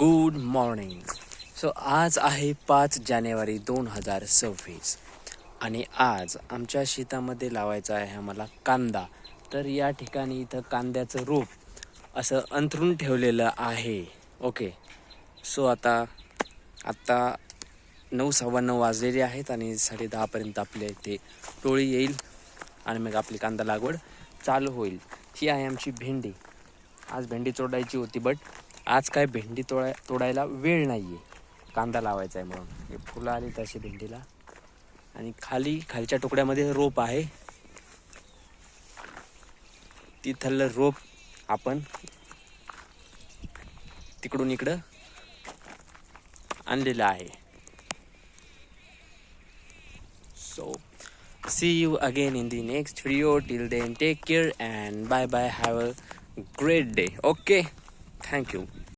Good morning so आज आहे पाच जानेवारी दोन हजार सव्वीस. आणि आज आमच्या शेतामध्ये लावायचा आहे आम्हाला कांदा. तर या ठिकाणी इथं कांद्याचं रोप असं अंथरून ठेवलेलं आहे. ओके सो आता आत्ता नऊ सव्वा नऊ वाजलेले आहेत आणि साडे दहापर्यंत आपले इथे टोळी येईल आणि मग आपली कांदा लागवड चालू होईल. ही आहे आमची भेंडी. आज भेंडी चोडायची होती बट आज काय भेंडी तोडाय तोडायला वेळ नाही आहे कांदा लावायचा आहे म्हणून. हे फुलं आली तशी भेंडीला. आणि खाली खालच्या तुकड्यामध्ये रोप आहे. तिथलं रोप आपण तिकडून इकडं आणलेलं आहे. So see you again in the next video till then take care and bye bye have a great day okay Thank you.